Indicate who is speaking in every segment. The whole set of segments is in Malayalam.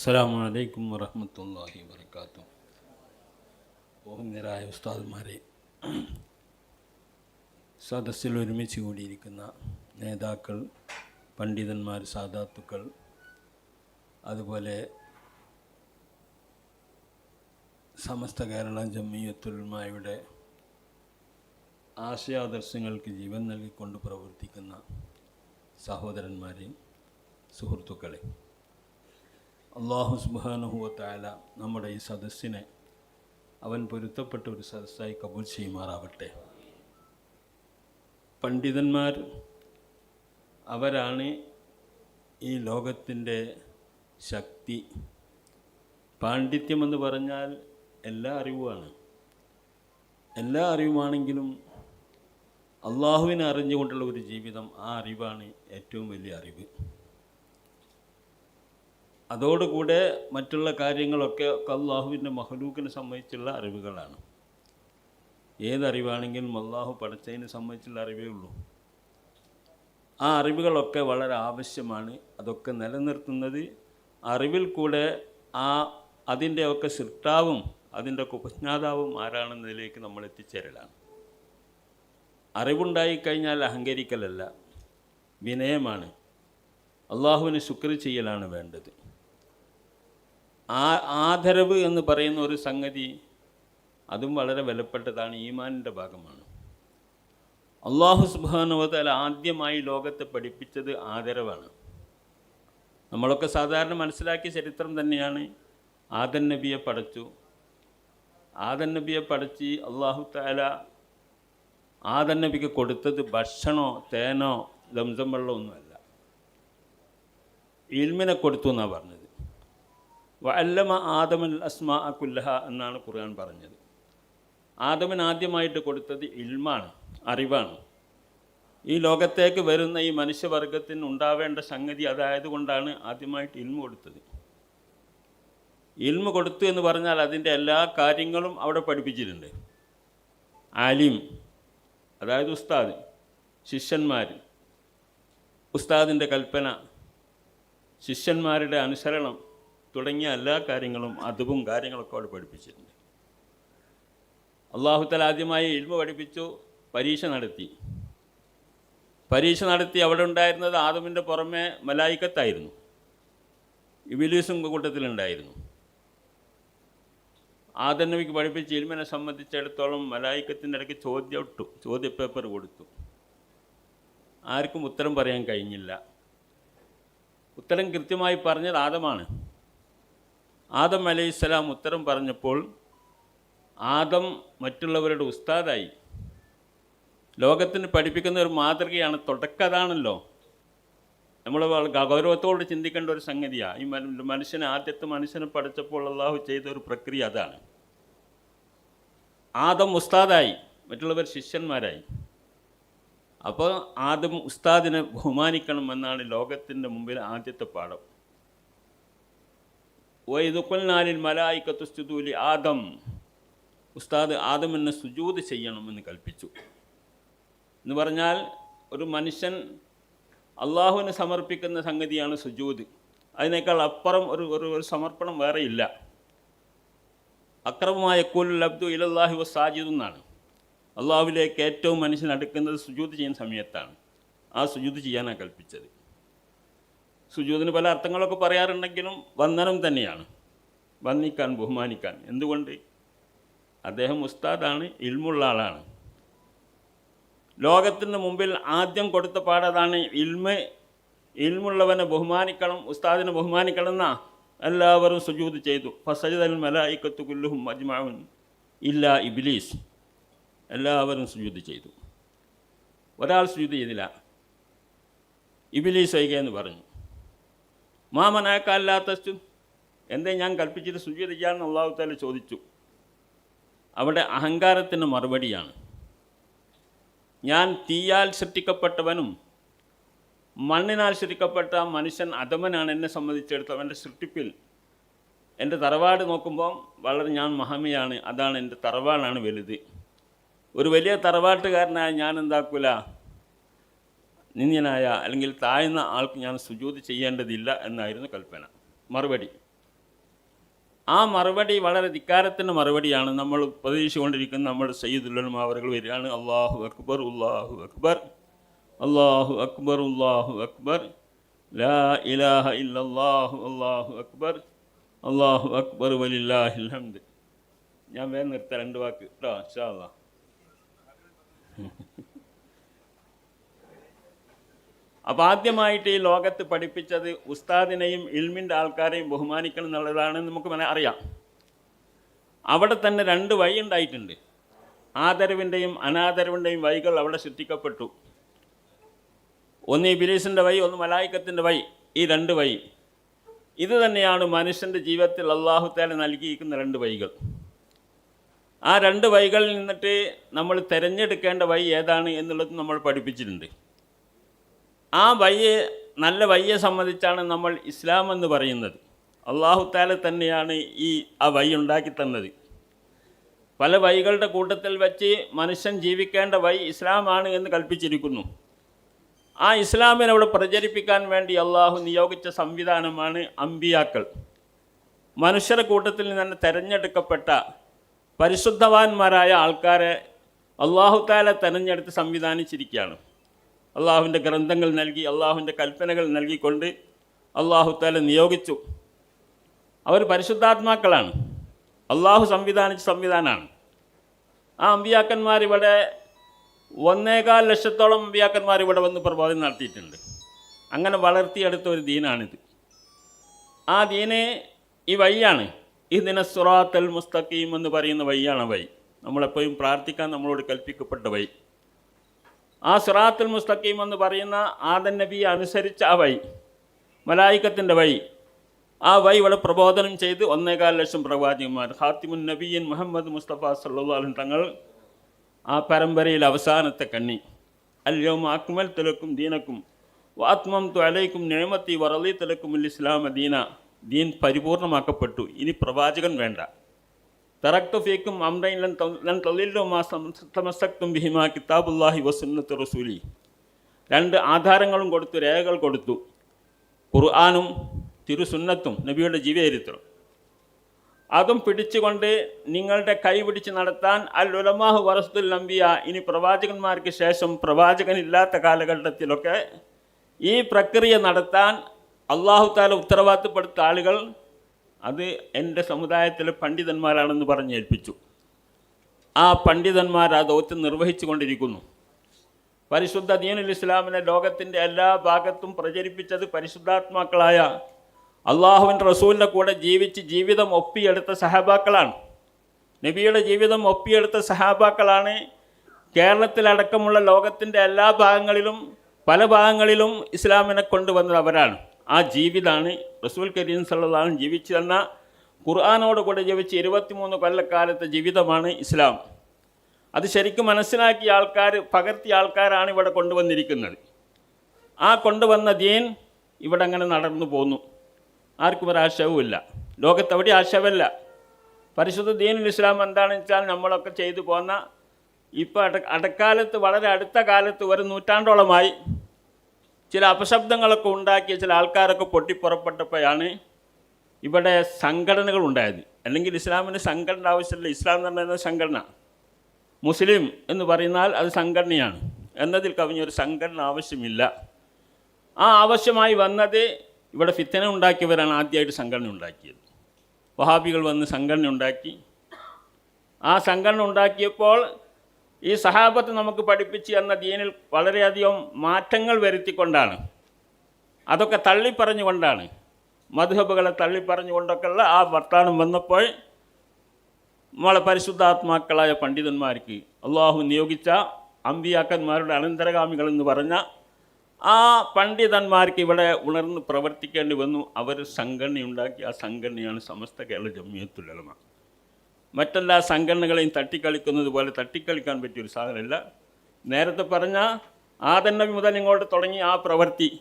Speaker 1: അസ്സാം വലൈക്കും വറഹമത്തല്ലാഹി വർക്കാത്തു ബഹുന്ദരായ ഉസ്താദുമാരെ സദസ്സിൽ ഒരുമിച്ച് കൂടിയിരിക്കുന്ന നേതാക്കൾ പണ്ഡിതന്മാർ സാധാത്തുക്കൾ അതുപോലെ സമസ്ത കേരള ജമ്മിയത്തുൽമായുടെ ആശയാദർശങ്ങൾക്ക് ജീവൻ നൽകിക്കൊണ്ട് പ്രവർത്തിക്കുന്ന സഹോദരന്മാരെയും സുഹൃത്തുക്കളെ അള്ളാഹു സുബാനുഹുവത്തായ നമ്മുടെ ഈ സദസ്സിനെ അവൻ പൊരുത്തപ്പെട്ട ഒരു സദസ്സായി കബൂൽ ചെയ്യുമാറാവട്ടെ. പണ്ഡിതന്മാർ അവരാണ് ഈ ലോകത്തിന്റെ ശക്തി. പാണ്ഡിത്യമെന്ന് പറഞ്ഞാൽ എല്ലാ അറിവുമാണ്. എല്ലാ അറിവുമാണെങ്കിലും അള്ളാഹുവിനെ അറിഞ്ഞുകൊണ്ടുള്ള ഒരു ജീവിതം ആ അറിവാണ് ഏറ്റവും വലിയ അറിവ്. അതോടുകൂടെ മറ്റുള്ള കാര്യങ്ങളൊക്കെ അള്ളാഹുവിന്റെ മഹലൂക്കിനെ സംബന്ധിച്ചുള്ള അറിവുകളാണ്. ഏതറിവാണെങ്കിലും അള്ളാഹു പഠിച്ചതിനെ സംബന്ധിച്ചുള്ള അറിവേ ഉള്ളൂ. ആ അറിവുകളൊക്കെ വളരെ ആവശ്യമാണ്. അതൊക്കെ നിലനിർത്തുന്നത് അറിവിൽ കൂടെ ആ അതിന്റെയൊക്കെ സൃഷ്ടാവും അതിന്റെ ഒക്കെ ഉപജ്ഞാതാവും ആരാണെന്നതിലേക്ക് നമ്മൾ എത്തിച്ചേരലാണ്. അറിവുണ്ടായിക്കഴിഞ്ഞാൽ അഹങ്കരിക്കലല്ല വിനയമാണ്. അള്ളാഹുവിന് ശുക്ർ ചെയ്യലാണ് വേണ്ടത്. ആ ആദരവ് എന്ന് പറയുന്ന ഒരു സംഗതി അതും വളരെ വിലപ്പെട്ടതാണ് ഈമാനിന്റെ ഭാഗമാണ്. അള്ളാഹു സുബാനുവതല ആദ്യമായി ലോകത്തെ പഠിപ്പിച്ചത് ആദരവാണ്. നമ്മളൊക്കെ സാധാരണ മനസ്സിലാക്കിയ ചരിത്രം തന്നെയാണ് ആദൻ നബിയെ പടച്ചു. ആദൻ നബിയെ പടച്ച് അള്ളാഹു താല ആദൻ നബിക്ക് കൊടുത്തത് ഭക്ഷണോ തേനോ ലംസം വെള്ളമോ ഒന്നുമല്ല ഇൽമിനെ കൊടുത്തു എന്നാണ് പറഞ്ഞത്. വല്ലമ ആദമൽ അസ്മാ കുല്ലഹ എന്നാണ് ഖുർആൻ പറഞ്ഞത്. ആദമൻ ആദ്യമായിട്ട് കൊടുത്തത് ഇൽമാണ് അറിവാണ്. ഈ ലോകത്തേക്ക് വരുന്ന ഈ മനുഷ്യവർഗത്തിന് ഉണ്ടാവേണ്ട സംഗതി അതായത് കൊണ്ടാണ് ആദ്യമായിട്ട് ഇൽമ കൊടുത്തത്. ഇൽമ കൊടുത്തു എന്ന് പറഞ്ഞാൽ അതിന്റെ എല്ലാ കാര്യങ്ങളും അവിടെ പഠിപ്പിച്ചിട്ടുണ്ട്. ആലിം അതായത് ഉസ്താദ് ശിഷ്യന്മാർ ഉസ്താദിന്റെ കൽപ്പന ശിഷ്യന്മാരുടെ അനുസരണം തുടങ്ങിയ എല്ലാ കാര്യങ്ങളും അതുവും കാര്യങ്ങളൊക്കെ അവിടെ പഠിപ്പിച്ചിട്ടുണ്ട്. അള്ളാഹുത്തൽ ആദ്യമായി ഇൽമ പഠിപ്പിച്ചു പരീക്ഷ നടത്തി. പരീക്ഷ നടത്തി അവിടെ ഉണ്ടായിരുന്നത് ആദമിന്റെ പുറമെ മലായിക്കത്തായിരുന്നു. ഇബിലീസും കൂട്ടത്തിലുണ്ടായിരുന്നു. ആദം നബിക്ക് പഠിപ്പിച്ച ഇൽമിനെ സംബന്ധിച്ചിടത്തോളം മലായിക്കത്തിന്റെ ഇടയ്ക്ക് ചോദ്യം ഇട്ടു ചോദ്യപേപ്പർ കൊടുത്തു. ആർക്കും ഉത്തരം പറയാൻ കഴിഞ്ഞില്ല. ഉത്തരം കൃത്യമായി പറഞ്ഞത് ആദമാണ്. ആദം അലൈഹിസ്സലാം ഉത്തരം പറഞ്ഞപ്പോൾ ആദം മറ്റുള്ളവരുടെ ഉസ്താദായി. ലോകത്തിന് പഠിപ്പിക്കുന്ന ഒരു മാതൃകയാണ് തുടക്കതാണല്ലോ. നമ്മൾ ഗൗരവത്തോട് ചിന്തിക്കേണ്ട ഒരു സംഗതിയാണ് ഈ മനുഷ്യനെ ആദ്യത്തെ മനുഷ്യനെ പഠിച്ചപ്പോൾ അള്ളാഹു ചെയ്ത ഒരു പ്രക്രിയ അതാണ്. ആദം ഉസ്താദായി മറ്റുള്ളവർ ശിഷ്യന്മാരായി. അപ്പോൾ ആദം ഉസ്താദിനെ ബഹുമാനിക്കണം എന്നാണ് ലോകത്തിന്റെ മുമ്പിൽ ആദ്യത്തെ പാഠം. വൈദുക്കുൽനാലിൽ മലായിക്കത്തുസ്തുതൂലി ആദം ഉസ്താദ് ആദം എന്നെ സുജൂത് ചെയ്യണമെന്ന് കൽപ്പിച്ചു. എന്ന് പറഞ്ഞാൽ ഒരു മനുഷ്യൻ അള്ളാഹുവിന് സമർപ്പിക്കുന്ന സംഗതിയാണ് സുജൂത്. അതിനേക്കാൾ അപ്പുറം ഒരു ഒരു ഒരു സമർപ്പണം വേറെയില്ല. അക്രമമായ കുൽ അബ്ദു ഇലല്ലാഹി വ സാജിദ് എന്നാണ്. അള്ളാഹുവിലേക്ക് ഏറ്റവും മനുഷ്യൻ അടുക്കുന്നത് സുജൂത് ചെയ്യുന്ന സമയത്താണ്. ആ സുജൂത് ചെയ്യാനാണ് കൽപ്പിച്ചത്. സുജൂതിന് പല അർത്ഥങ്ങളൊക്കെ പറയാറുണ്ടെങ്കിലും വന്ദനം തന്നെയാണ്. വന്ദിക്കാൻ ബഹുമാനിക്കാൻ. എന്തുകൊണ്ട്? അദ്ദേഹം ഉസ്താദാണ് ഇൽമുള്ള ആളാണ്. ലോകത്തിന് മുമ്പിൽ ആദ്യം കൊടുത്ത പാടതാണ് ഇൽമ്. ഇൽമുള്ളവനെ ബഹുമാനിക്കണം ഉസ്താദിനെ ബഹുമാനിക്കണം എന്നാ എല്ലാവരും സുജൂത് ചെയ്തു. ഫസജദൽ മലായിക്കത്തു കുല്ലുഹും അജ്മാവുൻ ഇല്ല ഇബിലീസ്. എല്ലാവരും സുജൂത് ചെയ്തു. ഒരാൾ സുജൂത് ചെയ്തില്ല. ഇബിലീസ് വൈക എന്ന് പറഞ്ഞു. മാമനാക്കല്ലാത്തു എന്തേ ഞാൻ കൽപ്പിച്ചിട്ട് സുജൂത് അള്ളാഹുത്താല അള്ളാഹു താല ചോദിച്ചു. അവിടെ അഹങ്കാരത്തിന് മറുപടിയാണ്. ഞാൻ തീയാൽ സൃഷ്ടിക്കപ്പെട്ടവനും മണ്ണിനാൽ സൃഷ്ടിക്കപ്പെട്ട മനുഷ്യൻ അധമനാണ് എന്നെ സംബന്ധിച്ചിടത്തോളം സൃഷ്ടിപ്പിൽ. എന്റെ തറവാട് നോക്കുമ്പോൾ വളരെ ഞാൻ മഹമിയാണ്. അതാണ് എന്റെ തറവാടാണ് വലുത്. ഒരു വലിയ തറവാട്ടുകാരനായ ഞാൻ എന്താക്കൂല? നിന്ദ്യനായ അല്ലെങ്കിൽ താഴ്ന്ന ആൾക്ക് ഞാൻ സുജൂത് ചെയ്യേണ്ടതില്ല എന്നായിരുന്നു കൽപ്പന. മറുപടി. ആ മറുപടി വളരെ ധിക്കാരത്തിന്റെ മറുപടിയാണ്. നമ്മൾ ഉപദേശിച്ചുകൊണ്ടിരിക്കുന്ന നമ്മുടെ സയ്യിദുല്ലം അവർക്ക് വരികയാണ്. അള്ളാഹു അക്ബർ ഉള്ളാഹു അക്ബർ അള്ളാഹു അക്ബർ ഉള്ളാഹു അക്ബർ. ലാ ഇലാഹ ഇല്ലാഹു അള്ളാഹു അക്ബർ. അള്ളാഹു അക്ബർ വലില്ലാഹിഹമ്മദ് ഞാൻ വേറെ നിർത്താം. രണ്ട് വാക്ക്. കേട്ടോ ഷാ അള്ളാഹ് അപ്പോൾ ആദ്യമായിട്ട് ഈ ലോകത്ത് പഠിപ്പിച്ചത് ഉസ്താദിനെയും ഇൽമിന്റെ ആൾക്കാരെയും ബഹുമാനിക്കണം എന്നുള്ളതാണ് നമുക്ക് അറിയാം. അവിടെ തന്നെ രണ്ട് വഴി ഉണ്ടായിട്ടുണ്ട്. ആദരവിന്റെയും അനാദരവിന്റെയും വഴികൾ അവിടെ സൃഷ്ടിക്കപ്പെട്ടു. ഒന്ന് ഇബിലീസിന്റെ വഴി ഒന്ന് മലായിക്കത്തിന്റെ വഴി ഈ രണ്ട് വഴി. ഇത് തന്നെയാണ് മനുഷ്യന്റെ ജീവിതത്തിൽ അള്ളാഹുത്താല നൽകിയിരിക്കുന്ന രണ്ട് വഴികൾ. ആ രണ്ട് വഴികളിൽ നിന്നിട്ട് നമ്മൾ തിരഞ്ഞെടുക്കേണ്ട വഴി ഏതാണ് എന്നുള്ളത് നമ്മൾ പഠിപ്പിച്ചിട്ടുണ്ട്. ആ വയ്യെ നല്ല വയ്യെ സംബന്ധിച്ചാണ് നമ്മൾ ഇസ്ലാം എന്ന് പറയുന്നത്. അള്ളാഹു താല തന്നെയാണ് ഈ ആ വഴി ഉണ്ടാക്കി തന്നത്. പല വഴികളുടെ കൂട്ടത്തിൽ വെച്ച് മനുഷ്യൻ ജീവിക്കേണ്ട വഴി ഇസ്ലാമാണ് എന്ന് കൽപ്പിച്ചിരിക്കുന്നു. ആ ഇസ്ലാമിനെ അവിടെ പ്രചരിപ്പിക്കാൻ വേണ്ടി അള്ളാഹു നിയോഗിച്ച സംവിധാനമാണ് അമ്പിയാക്കൾ. മനുഷ്യരുടെ കൂട്ടത്തിൽ നിന്ന് തിരഞ്ഞെടുക്കപ്പെട്ട പരിശുദ്ധവാന്മാരായ ആൾക്കാരെ അള്ളാഹു താല തിരഞ്ഞെടുത്ത് സംവിധാനിച്ചിരിക്കുകയാണ്. അള്ളാഹുവിന്റെ ഗ്രന്ഥങ്ങൾ നൽകി അള്ളാഹുവിന്റെ കൽപ്പനകൾ നൽകിക്കൊണ്ട് അള്ളാഹു തല നിയോഗിച്ചു. അവർ പരിശുദ്ധാത്മാക്കളാണ്. അള്ളാഹു സംവിധാനിച്ച സംവിധാനമാണ്. ആ അമ്പിയാക്കന്മാർ ഇവിടെ ഒന്നേകാൽ ലക്ഷത്തോളം അമ്പിയാക്കന്മാർ ഇവിടെ വന്ന് പ്രബോധനം നടത്തിയിട്ടുണ്ട്. അങ്ങനെ വളർത്തിയെടുത്ത ഒരു ദീനാണിത്. ആ ദീന് ഈ വഴിയാണ്. ഇതിനെ സുറാത്തൽ മുസ്തഖീം എന്ന് പറയുന്ന വഴിയാണ് വഴി. നമ്മളെപ്പോഴും പ്രാർത്ഥിക്കാൻ നമ്മളോട് കൽപ്പിക്കപ്പെട്ട വഴി. ആ സിറാത്തുൽ മുസ്തഖീം എന്ന് പറയുന്ന ആദൻ നബിയെ അനുസരിച്ച ആ വഴി മലായിക്കത്തിന്റെ വഴി ആ വഴി ഇവിടെ പ്രബോധനം ചെയ്ത് ഒന്നേകാൽ ലക്ഷം പ്രവാചകന്മാർ ഹാത്തിമുൻ നബീൻ മുഹമ്മദ് മുസ്തഫ സല്ലാഹും തങ്ങൾ ആ പരമ്പരയിൽ അവസാനത്തെ കണ്ണി. അല്യോം അക്മൽ തിലക്കും ദീനക്കും വാത്മം തു അലൈക്കും നിഴമത്തി വറലി തിലക്കും ഇസ്ലാമ ദീന. ദീൻ പരിപൂർണമാക്കപ്പെട്ടു. ഇനി പ്രവാചകൻ വേണ്ട. തറക്തു ഫീക്കും അമ്രൈൻ ലൻ ത- ലൻ തളില്ലു മാ സം- തമസ്സക്തും ബിഹിമാ കിതാബുല്ലാഹി വസുന്നത്ത് റസൂലി. രണ്ട് ആധാരങ്ങളും കൊടുത്തു രേഖകൾ കൊടുത്തു. ഖുർആാനും തിരുസുന്നത്തും നബിയുടെ ജീവചരിത്രം. അതും പിടിച്ചുകൊണ്ട് നിങ്ങളുടെ കൈ പിടിച്ച് നടത്താൻ അൽ ഉലമാഹു വറസ്തുൽ നമ്പിയ ഇനി പ്രവാചകന്മാർക്ക് ശേഷം പ്രവാചകനില്ലാത്ത കാലഘട്ടത്തിലൊക്കെ ഈ പ്രക്രിയ നടത്താൻ അള്ളാഹു താല ഉത്തരവാദിത്തപ്പെടുത്ത ആളുകൾ അത് എന്റെ സമുദായത്തിലെ പണ്ഡിതന്മാരാണെന്ന് പറഞ്ഞ് ഏൽപ്പിച്ചു. ആ പണ്ഡിതന്മാർ ആ ദൗത്യം നിർവഹിച്ചു കൊണ്ടിരിക്കുന്നു. പരിശുദ്ധ ദീനുൽ ഇസ്ലാമിനെ ലോകത്തിന്റെ എല്ലാ ഭാഗത്തും പ്രചരിപ്പിച്ചത് പരിശുദ്ധാത്മാക്കളായ അള്ളാഹുവിന്റെ റസൂലിന്റെ കൂടെ ജീവിച്ച് ജീവിതം ഒപ്പിയെടുത്ത സഹാബാക്കളാണ്. നബിയുടെ ജീവിതം ഒപ്പിയെടുത്ത സഹാബാക്കളാണ്. കേരളത്തിലടക്കമുള്ള ലോകത്തിന്റെ എല്ലാ ഭാഗങ്ങളിലും പല ഭാഗങ്ങളിലും ഇസ്ലാമിനെ കൊണ്ടുവന്നത് അവരാണ്. ആ ജീവിതമാണ് റസൂൽ കരീം സല്ലാഹും ജീവിച്ചു തന്ന ഖുർആാനോട് കൂടെ ജീവിച്ച് ഇരുപത്തിമൂന്ന് കൊല്ലക്കാലത്തെ ജീവിതമാണ് ഇസ്ലാം. അത് ശരിക്കും മനസ്സിലാക്കിയ ആൾക്കാർ പകർത്തിയ ആൾക്കാരാണ് ഇവിടെ കൊണ്ടുവന്നിരിക്കുന്നത്. ആ കൊണ്ടുവന്ന ദീൻ ഇവിടെ അങ്ങനെ നടന്നു പോന്നു. ആർക്കും ഒരു ആശയവുമില്ല. ലോകത്തെവിടെ ആശയമല്ല പരിശുദ്ധ ദീനുൽ ഇസ്ലാം എന്താണെന്ന് വെച്ചാൽ നമ്മളൊക്കെ ചെയ്തു പോന്ന ഇപ്പോൾ അട അടക്കാലത്ത് വളരെ അടുത്ത കാലത്ത് ഒരു നൂറ്റാണ്ടോളമായി ചില അപശബ്ദങ്ങളൊക്കെ ഉണ്ടാക്കിയ ചില ആൾക്കാരൊക്കെ പൊട്ടിപ്പുറപ്പെട്ടപ്പോഴാണ് ഇവിടെ സംഘടനകൾ ഉണ്ടായത്. അല്ലെങ്കിൽ ഇസ്ലാമിന് സംഘടന ആവശ്യമില്ല. ഇസ്ലാം എന്ന് പറയുന്നത് സംഘടന. മുസ്ലിം എന്ന് പറയുന്നാൽ അത് സംഘടനയാണ്. എന്നതിൽ കവിഞ്ഞൊരു സംഘടന ആവശ്യമില്ല. ആ ആവശ്യമായി വന്നത് ഇവിടെ ഫിത്തന ഉണ്ടാക്കിയവരാണ് ആദ്യമായിട്ട് സംഘടന ഉണ്ടാക്കിയത്. വഹാബികൾ വന്ന് സംഘടന ഉണ്ടാക്കി. ആ സംഘടന ഉണ്ടാക്കിയപ്പോൾ ഈ സഹാബത്ത് നമുക്ക് പഠിപ്പിച്ച് എന്ന ദീനിൽ വളരെയധികം മാറ്റങ്ങൾ വരുത്തിക്കൊണ്ടാണ്. അതൊക്കെ തള്ളിപ്പറഞ്ഞുകൊണ്ടാണ്. മധുഹബുകളെ തള്ളിപ്പറഞ്ഞുകൊണ്ടൊക്കെയുള്ള ആ വർത്താനം വന്നപ്പോൾ നമ്മളെ പരിശുദ്ധാത്മാക്കളായ പണ്ഡിതന്മാർക്ക് അള്ളാഹു നിയോഗിച്ച അമ്പിയാക്കന്മാരുടെ അനന്തരഗാമികൾ എന്ന് പറഞ്ഞ ആ പണ്ഡിതന്മാർക്ക് ഇവിടെ ഉണർന്ന് പ്രവർത്തിക്കേണ്ടി വന്നു. അവർ സംഘടനയുണ്ടാക്കി. ആ സംഘടനയാണ് സമസ്ത കേരള ജമിയത്തുലമ മറ്റെല്ലാ സംഘടനകളെയും തട്ടിക്കളിക്കുന്നത് പോലെ തട്ടിക്കളിക്കാൻ പറ്റിയൊരു സാധനമല്ല. നേരത്തെ പറഞ്ഞ ആദന്നബി മുതൽ ഇങ്ങോട്ട് തുടങ്ങി ആ പ്രവൃത്തി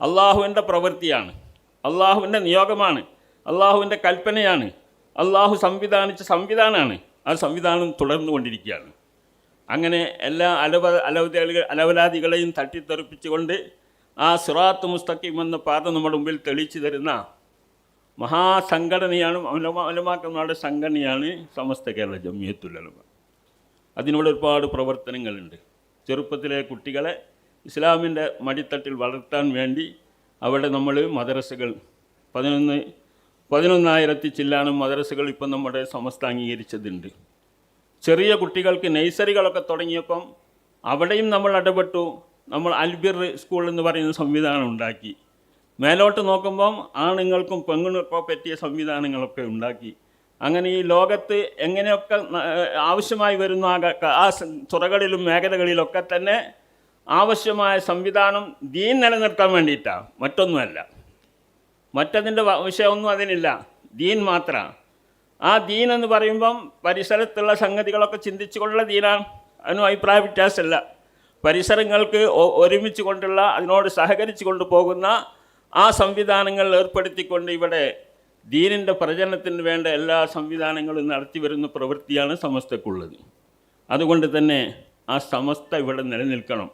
Speaker 1: അള്ളാഹുവിന്റെ പ്രവൃത്തിയാണ്. അള്ളാഹുവിന്റെ നിയോഗമാണ്. അള്ളാഹുവിന്റെ കൽപ്പനയാണ്. അള്ളാഹു സംവിധാനിച്ച സംവിധാനമാണ്. ആ സംവിധാനം തുടർന്നു കൊണ്ടിരിക്കുകയാണ്. അങ്ങനെ എല്ലാ അലവ അലവതികൾ അലവലാദികളെയും തട്ടിത്തെറിപ്പിച്ചുകൊണ്ട് ആ സിറാത്ത് മുസ്തഖീം എന്ന പാത നമ്മുടെ മുമ്പിൽ തെളിച്ചു തരുന്ന മഹാസംഘടനയാണ് ഉലമാക്കന്മാരുടെ സംഘടനയാണ് സമസ്ത കേരള ജമിയത്തുലമ അതിനോട് ഒരുപാട് പ്രവർത്തനങ്ങളുണ്ട്. ചെറുപ്പത്തിലെ കുട്ടികളെ ഇസ്ലാമിന്റെ മടിത്തട്ടിൽ വളർത്താൻ വേണ്ടി അവിടെ നമ്മൾ മദ്രസകൾ പതിനൊന്ന് പതിനൊന്നായിരത്തി ചില്ലാനും മദ്രസകൾ ഇപ്പം നമ്മുടെ സമസ്ത അംഗീകരിച്ചതുണ്ട്. ചെറിയ കുട്ടികൾക്ക് നഴ്സറികളൊക്കെ തുടങ്ങിയപ്പം അവിടെയും നമ്മൾ ഇടപെട്ടു. നമ്മൾ അൽബിർ സ്കൂൾ എന്ന് പറയുന്ന സംവിധാനം ഉണ്ടാക്കി. മേലോട്ട് നോക്കുമ്പം ആണുങ്ങൾക്കും പെണ്ണുങ്ങൾക്കോ പറ്റിയ സംവിധാനങ്ങളൊക്കെ ഉണ്ടാക്കി. അങ്ങനെ ഈ ലോകത്ത് എങ്ങനെയൊക്കെ ആവശ്യമായി വരുന്ന ആ തുറകളിലും മേഖലകളിലൊക്കെ തന്നെ ആവശ്യമായ സംവിധാനം ദീൻ നിലനിർത്താൻ വേണ്ടിയിട്ടാണ് മറ്റൊന്നുമല്ല. മറ്റതിന്റെ വിഷയമൊന്നും അതിനില്ല. ദീൻ മാത്രമാണ് ആ ദീൻ എന്ന് പറയുമ്പം പരിസരത്തുള്ള സംഗതികളൊക്കെ ചിന്തിച്ചുകൊണ്ടുള്ള ദീനാണ്. അതിനും അഭിപ്രായ വ്യത്യാസമല്ല. പരിസരങ്ങൾക്ക് ഒരുമിച്ച് കൊണ്ടുള്ള അതിനോട് സഹകരിച്ചു കൊണ്ട് പോകുന്ന ആ സംവിധാനങ്ങൾ ഏർപ്പെടുത്തിക്കൊണ്ട് ഇവിടെ ദീനിന്റെ പ്രചരണത്തിന് വേണ്ട എല്ലാ സംവിധാനങ്ങളും നടത്തി വരുന്ന പ്രവൃത്തിയാണ് സമസ്തക്കുള്ളത്. അതുകൊണ്ട് തന്നെ ആ സമസ്ത ഇവിടെ നിലനിൽക്കണം.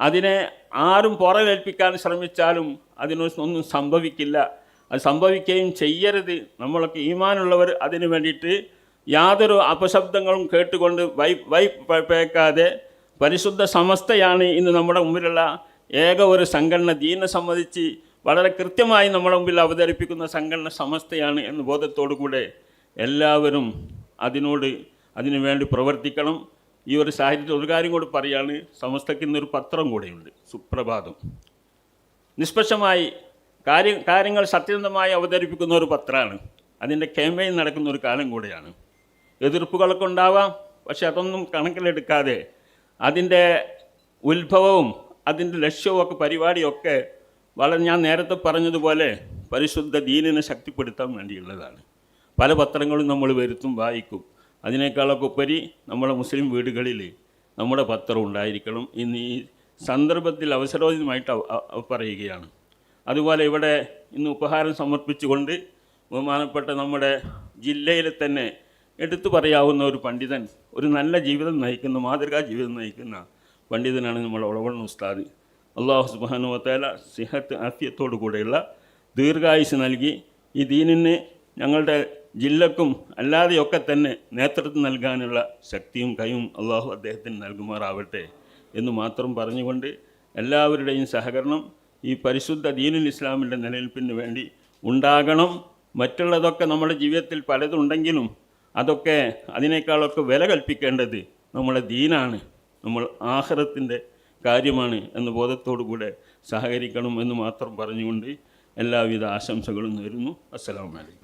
Speaker 1: അതിനെ ആരും പുറമേൽപ്പിക്കാൻ ശ്രമിച്ചാലും അതിനൊന്നും സംഭവിക്കില്ല. അത് സംഭവിക്കുകയും ചെയ്യരുത്. നമ്മളൊക്കെ ഈമാനുള്ളവർ അതിനു വേണ്ടിയിട്ട് യാതൊരു അപശബ്ദങ്ങളും കേട്ടുകൊണ്ട് വൈ വൈ പേക്കാതെ പരിശുദ്ധ സമസ്തയാണ് ഇന്ന് നമ്മുടെ മുമ്പിലുള്ള ഏക ഒരു സംഘടന ദീനെ സംബന്ധിച്ച് വളരെ കൃത്യമായി നമ്മുടെ മുമ്പിൽ അവതരിപ്പിക്കുന്ന സംഘടന സമസ്തയാണ് എന്ന ബോധത്തോടു കൂടെ എല്ലാവരും അതിനോട് അതിനു വേണ്ടി പ്രവർത്തിക്കണം. ഈ ഒരു സാഹചര്യത്തിൽ ഒരു കാര്യം കൂടി പറയാണ് സമസ്തയ്ക്ക് ഇന്നൊരു പത്രം കൂടെയുണ്ട് സുപ്രഭാതം. നിഷ്പക്ഷമായി കാര്യ കാര്യങ്ങൾ സത്യസന്ധമായി അവതരിപ്പിക്കുന്ന ഒരു പത്രമാണ്. അതിന്റെ ക്യാമ്പയിൻ നടക്കുന്ന ഒരു കാലം കൂടെയാണ്. എതിർപ്പുകളൊക്കെ ഉണ്ടാവാം പക്ഷെ അതൊന്നും കണക്കിലെടുക്കാതെ അതിന്റെ ഉത്ഭവവും അതിന്റെ ലക്ഷ്യവും ഒക്കെ പരിപാടിയൊക്കെ വളരെ ഞാൻ നേരത്തെ പറഞ്ഞതുപോലെ പരിശുദ്ധ ദീനിനെ ശക്തിപ്പെടുത്താൻ വേണ്ടിയുള്ളതാണ്. പല പത്രങ്ങളും നമ്മൾ വരുത്തും വായിക്കും. അതിനേക്കാളൊക്കെ ഉപരി നമ്മുടെ മുസ്ലിം വീടുകളിൽ നമ്മുടെ പത്രം ഉണ്ടായിരിക്കണം. ഇന്ന് ഈ സന്ദർഭത്തിൽ അവസരോചിതമായിട്ട് അവ- അവ- പറയുകയാണ്. അതുപോലെ ഇവിടെ ഇന്ന് ഉപഹാരം സമർപ്പിച്ചുകൊണ്ട് ബഹുമാനപ്പെട്ട നമ്മുടെ ജില്ലയിലെ തന്നെ എടുത്തു പറയാവുന്ന ഒരു പണ്ഡിതൻ ഒരു നല്ല ജീവിതം നയിക്കുന്ന മാതൃകാ ജീവിതം നയിക്കുന്ന പണ്ഡിതനാണ് നമ്മുടെ ഒളവണ്ണ ഉസ്താദ്. അള്ളാഹു സുബാനുവത്തേല സിഹത്ത് ആഫിയത്തോടു കൂടെയുള്ള ദീർഘായുസ് നൽകി. ഈ ദീനിന് ഞങ്ങളുടെ ജില്ലക്കും അല്ലാതെയൊക്കെ തന്നെ നേതൃത്വം നൽകാനുള്ള ശക്തിയും കൈയും അള്ളാഹു അദ്ദേഹത്തിന് നൽകുമാറാവട്ടെ എന്ന് മാത്രം പറഞ്ഞുകൊണ്ട് എല്ലാവരുടെയും സഹകരണം ഈ പരിശുദ്ധ ദീനുൽ ഇസ്ലാമിന്റെ നിലനിൽപ്പിന് വേണ്ടി ഉണ്ടാകണം. മറ്റുള്ളതൊക്കെ നമ്മുടെ ജീവിതത്തിൽ പലതുണ്ടെങ്കിലും അതൊക്കെ അതിനേക്കാളൊക്കെ വില കൽപ്പിക്കേണ്ടത് നമ്മുടെ ദീനാണ്. നമ്മൾ ആഹ്റത്തിന്റെ കാര്യമാണ് എന്ന ബോധത്തോടു കൂടെ സഹകരിക്കണം എന്ന് മാത്രം പറഞ്ഞുകൊണ്ട് എല്ലാവിധ ആശംസകളും നേരുന്നു. അസ്സലാമു അലൈക്കും.